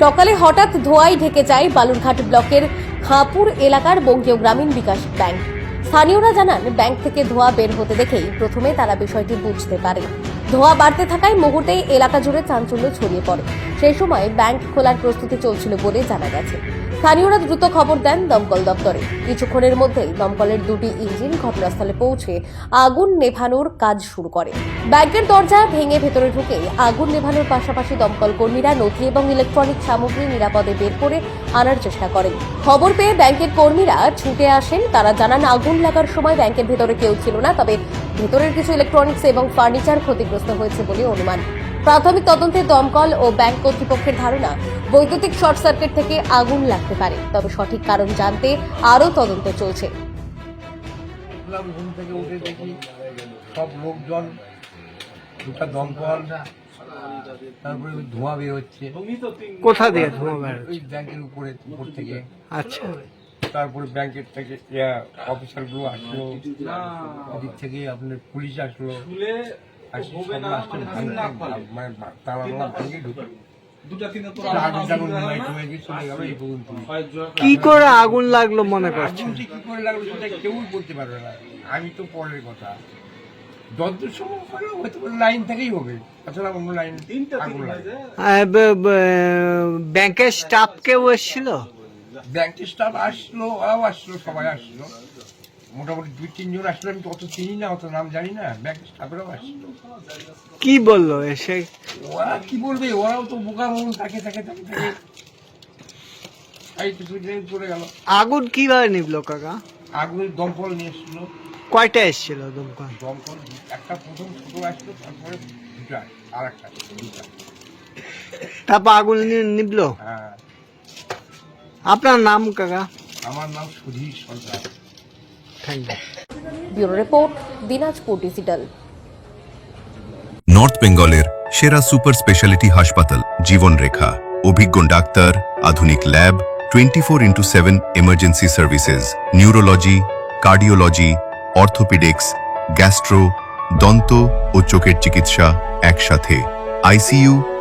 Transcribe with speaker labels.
Speaker 1: সকালে হঠাৎ ধোঁয়ায় ঢেকে যায় বালুরঘাট ব্লকের খাঁপুর এলাকার বঙ্গীয় গ্রামীণ বিকাশ ব্যাংক। স্থানীয়রা জানান, ব্যাংক থেকে ধোয়া বের হতে দেখেই প্রথমে তারা বিষয়টি বুঝতে পারে। ধোয়া বাড়তে থাকায় মুহূর্তেই এলাকা জুড়ে চাঞ্চল্য ছড়িয়ে পড়ে। সেই সময় ব্যাংক খোলার প্রস্তুতি চলছিল বলে জানা গেছে। স্থানীয়রা দ্রুত খবর দেন দমকল দপ্তরে। কিছুক্ষণের মধ্যেই দমকলের দুটি ইঞ্জিন ঘটনাস্থলে পৌঁছে আগুন নেভানোর কাজ শুরু করে। ব্যাংকের দরজা ভেঙে ভেতরে ঢুকে আগুন নেভানোর পাশাপাশি দমকল কর্মীরা নথি এবং ইলেকট্রনিক সামগ্রী নিরাপদে বের করে আনার চেষ্টা করেন। খবর পেয়ে ব্যাংকের কর্মীরা ছুটে আসেন। তারা জানান, আগুন লাগার সময় ব্যাংকের ভেতরে কেউ ছিল না, তবে ভেতরের কিছু ইলেকট্রনিক্স এবং ফার্নিচার ক্ষতিগ্রস্ত হয়েছে বলে অনুমান। প্রাথমিক তদন্তে দমকল ও ব্যাংক কর্তৃপক্ষের ধারণা বৈদ্যুতিক শর্ট সার্কিট থেকে আগুন লাগতে পারে। তবে সঠিক কারণ জানতে আরও তদন্ত চলছে।
Speaker 2: ঘুম থেকে উঠে দেখি সব লোকজন দুটা দমকল তারপরে ধোঁয়া বের হচ্ছে।
Speaker 3: কোথা দিয়ে ধোঁয়া বের
Speaker 2: ওই ব্যাংকের উপরে উপর থেকে।
Speaker 3: আচ্ছা।
Speaker 2: তারপরে ব্যাংকের থেকে অফিসারগুলো আসলো। ওদিক থেকে আপনার পুলিশ আসলো। মানে
Speaker 3: কি করে আগুন লাগল মনে করছেন
Speaker 2: কি করে লাগল সেটা কেউই বলতে পারবে না। আমি তো পরের কথা। যতদূর সম্ভব হলে হয়তো লাইন থেকেই হবে। তাছাড়া অন্য লাইন আগুন লাগে।
Speaker 3: ব্যাংকের স্টাফ কেউ এসেছিল?
Speaker 2: ব্যাংকের স্টাফ আসলো ওরাও আসলো সবাই আসলো। মোটামুটি দুই তিনজন আসলো আমি তো অত চিনি না অত নাম জানি না ব্যাংকের স্টাফেরাও আসলো।
Speaker 3: কি বলল এসে?
Speaker 2: ওরা কি বলবে? ওরাও তো বোকা মন থাকে থাকে থাকে থাকে এই কিছু দিন চলে গেল।
Speaker 3: আগুন কীভাবে নিবলো কাকা?
Speaker 2: আগুনের দমকল নিয়ে এসলো
Speaker 3: কয়টা এসেছিল দমকল?
Speaker 2: দমকল একটা প্রথম ছোট আসলো তারপরে দুটা আর একটা দুটা
Speaker 3: তারপর আগুন নিবলো?
Speaker 2: হ্যাঁ।
Speaker 3: আপনার নাম কাকা?
Speaker 2: আমার নাম Sudhir Sarkar.
Speaker 3: Thank you
Speaker 1: bureau report Dinajpur digital.
Speaker 4: North বেঙ্গলের সেরা সুপার স্পেশালিটি হাসপাতাল জীবনরেখা। অভিজ্ঞ ডাক্তার আধুনিক lab twenty four into seven emergency services neurology cardiology orthopaedics gastro দন্ত ও চোখের চিকিৎসা একসাথে। আইসিইউ